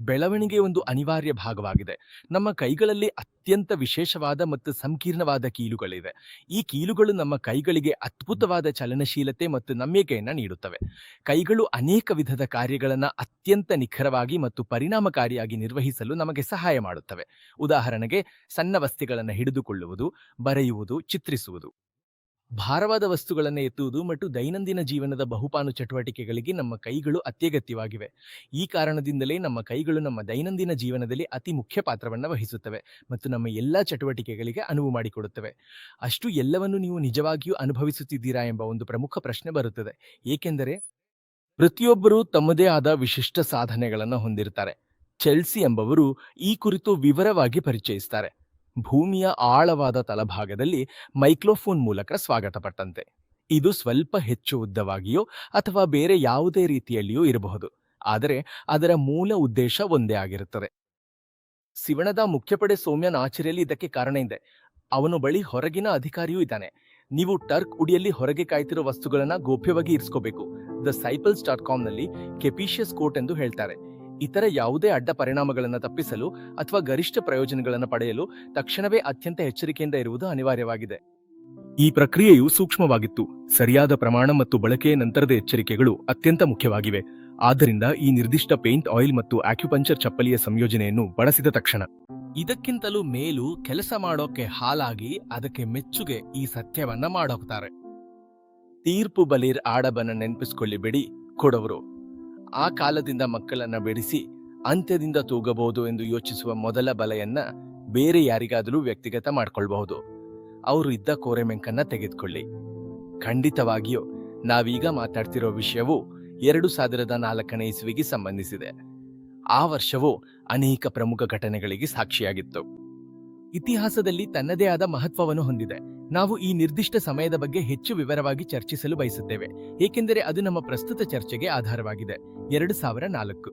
ಬೆಳವಣಿಗೆ ಒಂದು ಅನಿವಾರ್ಯ ಭಾಗವಾಗಿದೆ. ನಮ್ಮ ಕೈಗಳಲ್ಲಿ ಅತ್ಯಂತ ವಿಶೇಷವಾದ ಮತ್ತು ಸಂಕೀರ್ಣವಾದ ಕೀಲುಗಳಿವೆ. ಈ ಕೀಲುಗಳು ನಮ್ಮ ಕೈಗಳಿಗೆ ಅದ್ಭುತವಾದ ಚಲನಶೀಲತೆ ಮತ್ತು ನಮ್ಯತೆಯನ್ನು ನೀಡುತ್ತವೆ. ಕೈಗಳು ಅನೇಕ ವಿಧದ ಕಾರ್ಯಗಳನ್ನು ಅತ್ಯಂತ ನಿಖರವಾಗಿ ಮತ್ತು ಪರಿಣಾಮಕಾರಿಯಾಗಿ ನಿರ್ವಹಿಸಲು ನಮಗೆ ಸಹಾಯ ಮಾಡುತ್ತವೆ. ಉದಾಹರಣೆಗೆ ಸಣ್ಣ ವಸ್ತುಗಳನ್ನು ಹಿಡಿದುಕೊಳ್ಳುವುದು, ಬರೆಯುವುದು, ಚಿತ್ರಿಸುವುದು. ಭಾರವಾದ ವಸ್ತುಗಳನ್ನು ಎತ್ತುವುದು ಮತ್ತು ದೈನಂದಿನ ಜೀವನದ ಬಹುಪಾನು ಚಟುವಟಿಕೆಗಳಿಗೆ ನಮ್ಮ ಕೈಗಳು ಅತ್ಯಗತ್ಯವಾಗಿವೆ. ಈ ಕಾರಣದಿಂದಲೇ ನಮ್ಮ ಕೈಗಳು ನಮ್ಮ ದೈನಂದಿನ ಜೀವನದಲ್ಲಿ ಅತಿ ಮುಖ್ಯ ಪಾತ್ರವನ್ನು ವಹಿಸುತ್ತವೆ ಮತ್ತು ನಮ್ಮ ಎಲ್ಲ ಚಟುವಟಿಕೆಗಳಿಗೆ ಅನುವು ಮಾಡಿಕೊಡುತ್ತವೆ. ಅಷ್ಟು ಎಲ್ಲವನ್ನು ನೀವು ನಿಜವಾಗಿಯೂ ಅನುಭವಿಸುತ್ತಿದ್ದೀರಾ ಎಂಬ ಒಂದು ಪ್ರಮುಖ ಪ್ರಶ್ನೆ ಬರುತ್ತದೆ. ಏಕೆಂದರೆ ಪ್ರತಿಯೊಬ್ಬರೂ ತಮ್ಮದೇ ಆದ ವಿಶಿಷ್ಟ ಸಾಧನೆಗಳನ್ನು ಹೊಂದಿರುತ್ತಾರೆ ಚೆಲ್ಸಿ ಎಂಬವರು ಈ ಕುರಿತು ವಿವರವಾಗಿ ಪರಿಚಯಿಸುತ್ತಾರೆ ಭೂಮಿಯ ಆಳವಾದ ತಳಭಾಗದಲ್ಲಿ ಮೈಕ್ರೋಫೋನ್ ಮೂಲಕ ಸ್ವಾಗತಪಟ್ಟಂತೆ ಇದು ಸ್ವಲ್ಪ ಹೆಚ್ಚು ಉದ್ದವಾಗಿಯೋ ಅಥವಾ ಬೇರೆ ಯಾವುದೇ ರೀತಿಯಲ್ಲಿಯೂ ಇರಬಹುದು. ಆದರೆ ಅದರ ಮೂಲ ಉದ್ದೇಶ ಒಂದೇ ಆಗಿರುತ್ತದೆ. ಶಿವಣದ ಮುಖ್ಯಪಡೆ ಸೌಮ್ಯನ ಆಚರಿಯಲ್ಲಿ ಇದಕ್ಕೆ ಕಾರಣ ಇದೆ. ಅವನು ಬಳಿ ಹೊರಗಿನ ಅಧಿಕಾರಿಯೂ ಇದ್ದಾನೆ. ನೀವು ಟರ್ಕ್ ಉಡಿಯಲ್ಲಿ ಹೊರಗೆ ಕಾಯ್ತಿರೋ ವಸ್ತುಗಳನ್ನ ಗೋಪ್ಯವಾಗಿ ಇರಿಸ್ಕೋಬೇಕು. ದ ಸೈಪಲ್ಸ್ ಡಾಟ್ ಕಾಮ್ನಲ್ಲಿ ಕೆಪಿಷಿಯಸ್ ಕೋಟ್ ಎಂದು ಹೇಳ್ತಾರೆ. ಇತರ ಯಾವುದೇ ಅಡ್ಡ ಪರಿಣಾಮಗಳನ್ನು ತಪ್ಪಿಸಲು ಅಥವಾ ಗರಿಷ್ಠ ಪ್ರಯೋಜನಗಳನ್ನು ಪಡೆಯಲು ತಕ್ಷಣವೇ ಅತ್ಯಂತ ಎಚ್ಚರಿಕೆಯಿಂದ ಇರುವುದು ಅನಿವಾರ್ಯವಾಗಿದೆ. ಈ ಪ್ರಕ್ರಿಯೆಯು ಸೂಕ್ಷ್ಮವಾಗಿತ್ತು. ಸರಿಯಾದ ಪ್ರಮಾಣ ಮತ್ತು ಬಳಕೆಯ ನಂತರದ ಎಚ್ಚರಿಕೆಗಳು ಅತ್ಯಂತ ಮುಖ್ಯವಾಗಿವೆ. ಆದ್ದರಿಂದ ಈ ನಿರ್ದಿಷ್ಟ ಪೇಂಟ್ ಆಯಿಲ್ ಮತ್ತು ಆಕ್ಯುಪಂಚರ್ ಚಪ್ಪಲಿಯ ಸಂಯೋಜನೆಯನ್ನು ಬಳಸಿದ ತಕ್ಷಣ. ಇದಕ್ಕಿಂತಲೂ ಮೇಲೂ ಕೆಲಸ ಮಾಡೋಕೆ ಹಾಲಾಗಿ ಅದಕ್ಕೆ ಮೆಚ್ಚುಗೆ ಈ ಸತ್ಯವನ್ನ ಮಾಡೋಗ್ತಾರೆ ತೀರ್ಪು ಬಲಿರ್ ಆಡಬನ ನೆನಪಿಸ್ಕೊಳ್ಳಿ ಬಿಡಿ ಕೊಡವರು. ಆ ಕಾಲದಿಂದ ಮಕ್ಕಳನ್ನ ಬೆಳೆಸಿ ಅಂತ್ಯದಿಂದ ತೂಗಬಹುದು ಎಂದು ಯೋಚಿಸುವ ಮೊದಲ ಬಲೆಯನ್ನ ಬೇರೆ ಯಾರಿಗಾದರೂ ವ್ಯಕ್ತಿಗತ ಮಾಡ್ಕೊಳ್ಬಹುದು. ಅವರು ಇದ್ದ ಕೋರೆಮೆಂಕನ್ನ ತೆಗೆದುಕೊಳ್ಳಿ. ಖಂಡಿತವಾಗಿಯೂ, ನಾವೀಗ ಮಾತಾಡ್ತಿರೋ ವಿಷಯವು ಎರಡು ಸಾವಿರದ ನಾಲ್ಕನೇ ಇಸುವಿಗೆ ಸಂಬಂಧಿಸಿದೆ. ಆ ವರ್ಷವು ಅನೇಕ ಪ್ರಮುಖ ಘಟನೆಗಳಿಗೆ ಸಾಕ್ಷಿಯಾಗಿತ್ತು. ಇತಿಹಾಸದಲ್ಲಿ ತನ್ನದೇ ಆದ ಮಹತ್ವವನ್ನು ಹೊಂದಿದೆ. ನಾವು ಈ ನಿರ್ದಿಷ್ಟ ಸಮಯದ ಬಗ್ಗೆ ಹೆಚ್ಚು ವಿವರವಾಗಿ ಚರ್ಚಿಸಲು ಬಯಸುತ್ತೇವೆ, ಏಕೆಂದರೆ ಅದು ನಮ್ಮ ಪ್ರಸ್ತುತ ಚರ್ಚೆಗೆ ಆಧಾರವಾಗಿದೆ. ಎರಡು ಸಾವಿರ ನಾಲ್ಕು.